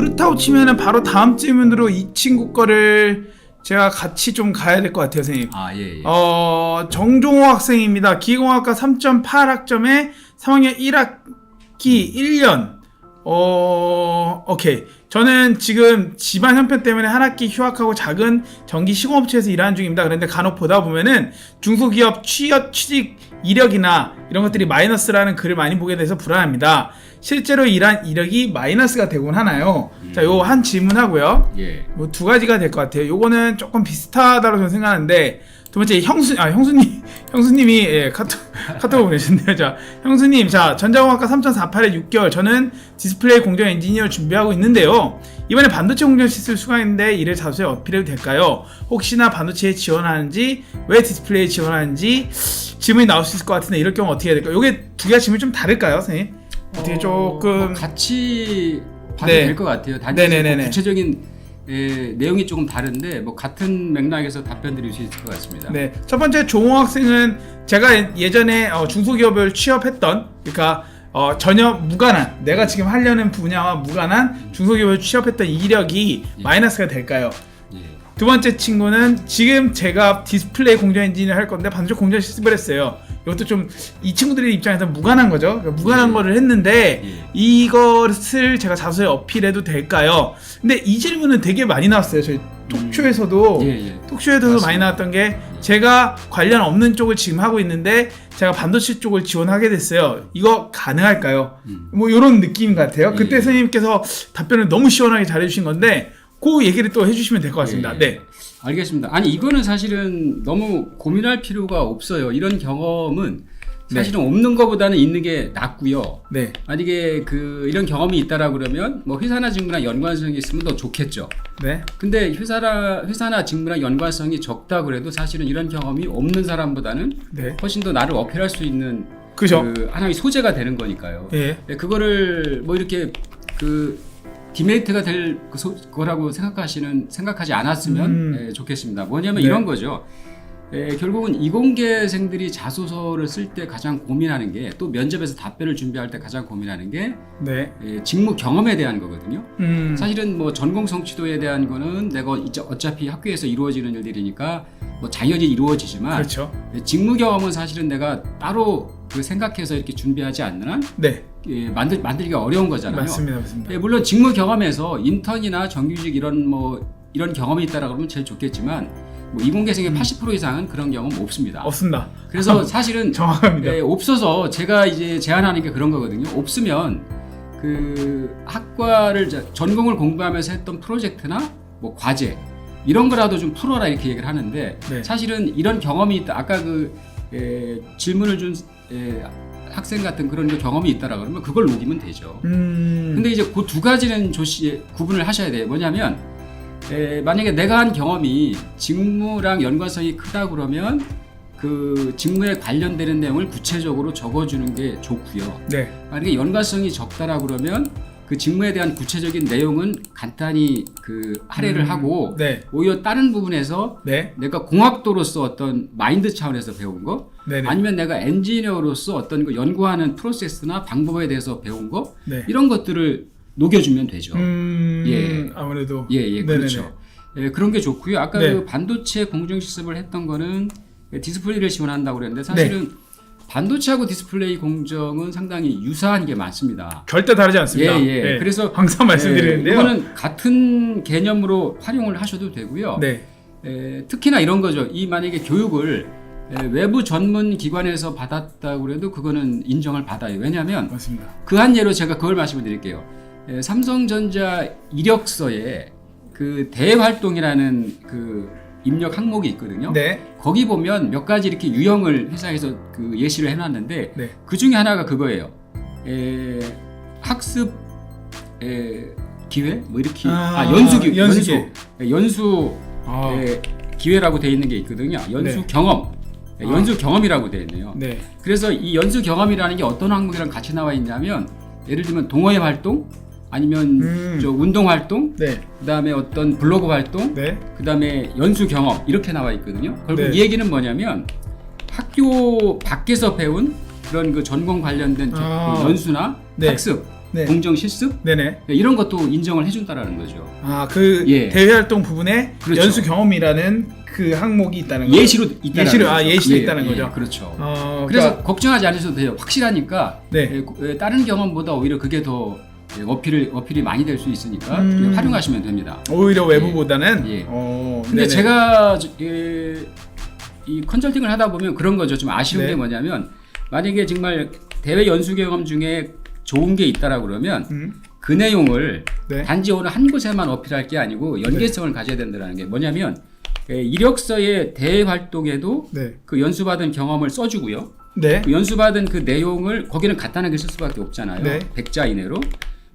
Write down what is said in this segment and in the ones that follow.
그렇다고 치면은 바로 다음 질문으로 이 친구 거를 제가 같이 좀 가야 될 것 같아요, 선생님. 아, 예, 예. 어, 정종호 학생입니다. 기계공학과 3.8학점에 3학년 1학기 1년. 어, 오케이. 저는 지금 집안 형편 때문에 한 학기 휴학하고 작은 전기 시공업체에서 일하는 중입니다. 그런데 간혹 보다 보면은 중소기업 취업 취직 이력이나 이런 것들이 마이너스라는 글을 많이 보게 돼서 불안합니다. 실제로 일한 이력이 마이너스가 되곤 하나요? 자, 요 한 질문하고요. 예. 뭐 두 가지가 될 것 같아요. 요거는 조금 비슷하다고 저는 생각하는데 두 번째 형수 아 형수님 형수님이 예, 카톡 카톡 보내셨네요. 자 형수님 자 전자공학과 3.48에 6개월 저는 디스플레이 공정 엔지니어 준비하고 있는데요. 이번에 반도체 공정 시술 수강했는데 이를 자소에 어필해도 될까요? 혹시나 반도체에 지원하는지 왜 디스플레이에 지원하는지 질문이 나올 수 있을 것 같은데 이럴 경우 어떻게 해야 될까요? 요게 두 개가 질문이 좀 다를까요, 선생님? 어떻게 어, 조금 뭐 같이 봐도 네. 될것 같아요. 단지 네네네네. 뭐 구체적인 예, 내용이 조금 다른데 뭐 같은 맥락에서 답변 드릴 수 있을 것 같습니다. 네, 첫 번째 조홍 학생은 제가 예전에 어, 중소기업을 취업했던, 그러니까 어, 전혀 무관한, 내가 지금 하려는 분야와 무관한 중소기업을 취업했던 이력이 예. 마이너스가 될까요? 예. 두 번째 친구는 지금 제가 디스플레이 공정 엔지니어 할 건데 반도체 공정 실습을 했어요. 이것도 좀 이 친구들의 입장에서 무관한 거죠. 그러니까 무관한 예. 거를 했는데 예. 이것을 제가 자소에 어필해도 될까요? 근데 이 질문은 되게 많이 나왔어요. 저희 톡쇼에서도 예, 예. 톡쇼에서도 맞습니다. 많이 나왔던 게 제가 관련 없는 쪽을 지금 하고 있는데 제가 반도체 쪽을 지원하게 됐어요. 이거 가능할까요? 음. 뭐 이런 느낌 같아요. 그때 예. 선생님께서 답변을 너무 시원하게 잘해주신 건데 그 얘기를 또 해주시면 될 것 같습니다. 예. 네. 알겠습니다. 아니 이거는 사실은 너무 고민할 필요가 없어요. 이런 경험은 사실은 없는 것보다는 있는 게 낫고요. 네. 만약에 그 이런 경험이 있다라 그러면 뭐 회사나 직무랑 연관성이 있으면 더 좋겠죠. 네. 근데 회사나 회사나 직무랑 연관성이 적다 그래도 사실은 이런 경험이 없는 사람보다는 네. 훨씬 더 나를 어필할 수 있는 그죠? 그 하나의 소재가 되는 거니까요. 예. 네, 그거를 뭐 이렇게 그 디메리트가 될 그 소- 거라고 생각하시는 생각하지 않았으면 음. 예, 좋겠습니다. 뭐냐면 네. 이런 거죠. 예, 결국은 이공계생들이 자소서를 쓸 때 가장 고민하는 게 또 면접에서 답변을 준비할 때 가장 고민하는 게 네. 예, 직무 경험에 대한 거거든요. 음. 사실은 뭐 전공 성취도에 대한 거는 내가 이제 어차피 학교에서 이루어지는 일들이니까 뭐 당연히 이루어지지만 그렇죠. 예, 직무 경험은 사실은 내가 따로 그 생각해서 이렇게 준비하지 않는 한 네. 예, 만들 만들기가 어려운 거잖아요. 맞습니다. 맞습니다. 예, 물론 직무 경험에서 인턴이나 정규직 이런 뭐 이런 경험이 있다라 그러면 제일 좋겠지만 뭐 이공계생의 80% 이상은 그런 경험 없습니다. 음. 없습니다. 그래서 사실은 정확합니다. 예, 없어서 제가 이제 제안하는 게 그런 거거든요. 없으면 그 학과를 자- 전공을 공부하면서 했던 프로젝트나 뭐 과제 이런 거라도 좀 풀어라 이렇게 얘기를 하는데 네. 사실은 이런 경험이 있다. 아까 그 예, 질문을 준 예, 학생 같은 그런 그 경험이 있다라 그러면 그걸 녹이면 되죠. 음. 근데 이제 그 두 가지는 조시 구분을 하셔야 돼요. 뭐냐면 에, 만약에 내가 한 경험이 직무랑 연관성이 크다 그러면 그 직무에 관련되는 내용을 구체적으로 적어주는 게 좋고요. 네. 만약에 연관성이 적다라 그러면 그 직무에 대한 구체적인 내용은 간단히 그 할애를 음, 하고 네. 오히려 다른 부분에서 네. 내가 공학도로서 어떤 마인드 차원에서 배운 거 네네. 아니면 내가 엔지니어로서 어떤 그 연구하는 프로세스나 방법에 대해서 배운 거 네. 이런 것들을 녹여주면 되죠. 음. 예. 아무래도. 예, 예, 네네네. 그렇죠. 예, 그런 게 좋고요. 아까 네. 그 반도체 공정 실습을 했던 거는 디스플레이를 지원한다고 그랬는데 사실은 네. 반도체하고 디스플레이 공정은 상당히 유사한 게 많습니다. 절대 다르지 않습니다. 예, 예. 그래서 항상 말씀드리는데요. 예, 이거는 같은 개념으로 활용을 하셔도 되고요. 네. 에, 특히나 이런 거죠. 이 만약에 교육을 에, 외부 전문 기관에서 받았다고 그래도 그거는 인정을 받아요. 왜냐하면. 그 한 예로 제가 그걸 말씀을 드릴게요. 에, 삼성전자 이력서에 그 대활동이라는 그 입력 항목이 있거든요. 네. 거기 보면 몇 가지 이렇게 유형을 회사에서 그 예시를 해놨는데 네. 그 중에 하나가 그거예요. 에, 학습 에, 기회 뭐 이렇게 아, 아, 연수 기 연수. 예, 연수 아. 에, 기회라고 돼 있는 게 있거든요. 연수 네. 경험 예, 아. 연수 경험이라고 돼 있네요. 네. 그래서 이 연수 경험이라는 게 어떤 항목이랑 같이 나와 있냐면 예를 들면 동호회 활동 아니면 음. 저 운동 활동 네. 그다음에 어떤 블로그 활동 네. 그다음에 연수 경험 이렇게 나와 있거든요. 결국 네. 이 얘기는 뭐냐면 학교 밖에서 배운 그런 그 전공 관련된 저- 아. 그 연수나 네. 학습 네. 공정 실습 네네. 이런 것도 인정을 해준다라는 거죠. 아, 그 예. 대외 활동 부분에 그렇죠. 연수 경험이라는 그 항목이 있다는 거죠. 예시로 있다는 예시로, 거죠. 아, 예시로 있다는 거죠. 그렇죠. 어, 그래서 그러니까, 걱정하지 않으셔도 돼요. 확실하니까 네. 예, 고- 예, 다른 경험보다 오히려 그게 더 예, 어필을 어필이 많이 될 수 있으니까 음. 예, 활용하시면 됩니다. 오히려 외부보다는 예. 어, 근데 네네. 제가 저- 예, 이 컨설팅을 하다 보면 그런 거죠. 좀 아쉬운 네. 게 뭐냐면 만약에 정말 대외 연수 경험 중에 좋은 게 있다라 그러면 음, 그 내용을 네. 단지 어느 한 곳에만 어필할 게 아니고 연계성을 가져야 된다는 게 뭐냐면 예, 이력서의 대외 활동에도 네. 그 연수받은 경험을 써주고요. 네. 그 연수받은 그 내용을 거기는 간단하게 쓸 수밖에 없잖아요. 네. 백자 이내로.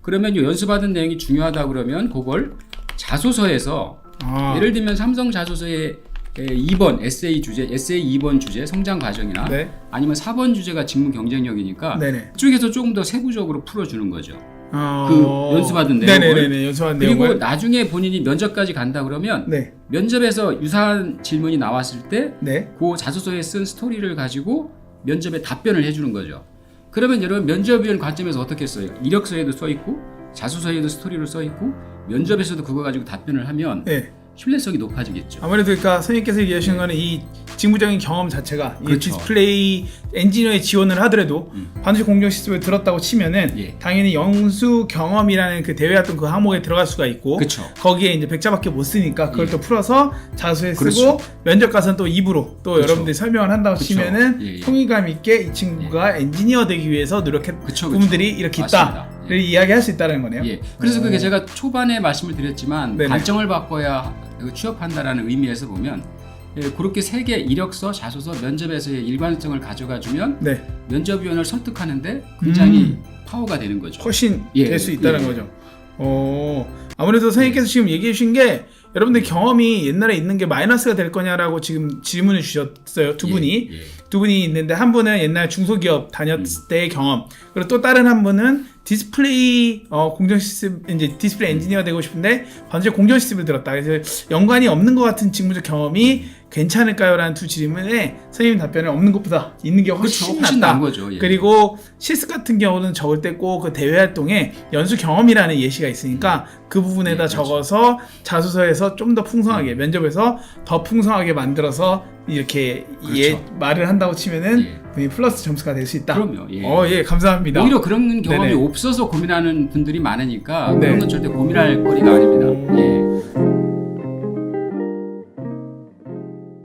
그러면 이 연수받은 내용이 중요하다 그러면 그걸 자소서에서 아, 예를 들면 삼성 자소서의 2번 에세이 주제, 에세이 2번 주제 성장 과정이나 네. 아니면 4번 주제가 직무 경쟁력이니까 네네. 그쪽에서 조금 더 세부적으로 풀어주는 거죠. 어, 그 연수받은 내용을. 연수받은 그리고 내용을. 나중에 본인이 면접까지 간다 그러면 네. 면접에서 유사한 질문이 나왔을 때 네. 그 자소서에 쓴 스토리를 가지고 면접에 답변을 해주는 거죠. 그러면 여러분 면접위원 관점에서 어떻게 써요? 이력서에도 써 있고 자소서에도 스토리로 써 있고 면접에서도 그거 가지고 답변을 하면 네. 신뢰성이 높아지겠죠. 아무래도 그러니까 선생님께서 얘기하시는 거는 이 직무적인 경험 자체가 이 그렇죠. 디스플레이 엔지니어에 지원을 하더라도 음. 반드시 공정 시스템을 들었다고 치면은 예. 당연히 영수 경험이라는 그 대외 활동 그 항목에 들어갈 수가 있고 그렇죠. 거기에 이제 백자밖에 못 쓰니까 그걸 예. 또 풀어서 자소에 쓰고 그렇죠. 면접 가서는 또 입으로 또 그렇죠. 여러분들이 설명을 한다고 그렇죠. 치면은 예, 예. 통일감 있게 이 친구가 엔지니어 되기 위해서 노력했 그쵸, 그쵸. 부분들이 이렇게 맞습니다. 예. 를 이야기할 수 있다는 거네요. 예. 그래서 어. 그게 제가 초반에 말씀을 드렸지만 네네. 관점을 바꿔야 취업한다라는 의미에서 보면 예, 그렇게 세 개 이력서, 자소서, 면접에서의 일관성을 가져가 주면 네. 면접위원을 설득하는데 굉장히 음. 파워가 되는 거죠. 훨씬 예, 될수 있다는 예. 거죠. 어, 아무래도 선생님께서 지금 얘기해 주신 게 여러분들 경험이 옛날에 있는 게 마이너스가 될 거냐라고 지금 질문을 주셨어요. 두 분이. 예, 예. 두 분이 있는데 한 분은 옛날 중소기업 다녔을 음. 때의 경험 그리고 또 다른 한 분은 디스플레이 어, 공정 시스템 이제 디스플레이 엔지니어 되고 싶은데 반드시 공정 시스템을 들었다. 그래서 연관이 없는 것 같은 직무적 경험이 괜찮을까요 라는 두 질문에 선생님 답변은 없는 것보다 있는 게 그렇죠. 훨씬, 훨씬 낫다 거죠. 예. 그리고 실습 같은 경우는 적을 때 꼭 그 대외 활동에 연수 경험이라는 예시가 있으니까 그 부분에다 예, 그렇죠. 적어서 자소서에서 좀 더 풍성하게 면접에서 더 풍성하게 만들어서 이렇게 예 그렇죠. 말을 한다고 치면은 예. 플러스 점수가 될 수 있다. 그럼요. 예. 어, 예, 감사합니다. 오히려 그런 경험이 네네. 없어서 고민하는 분들이 많으니까 네. 그런 건 절대 고민할 거리가 아닙니다. 예.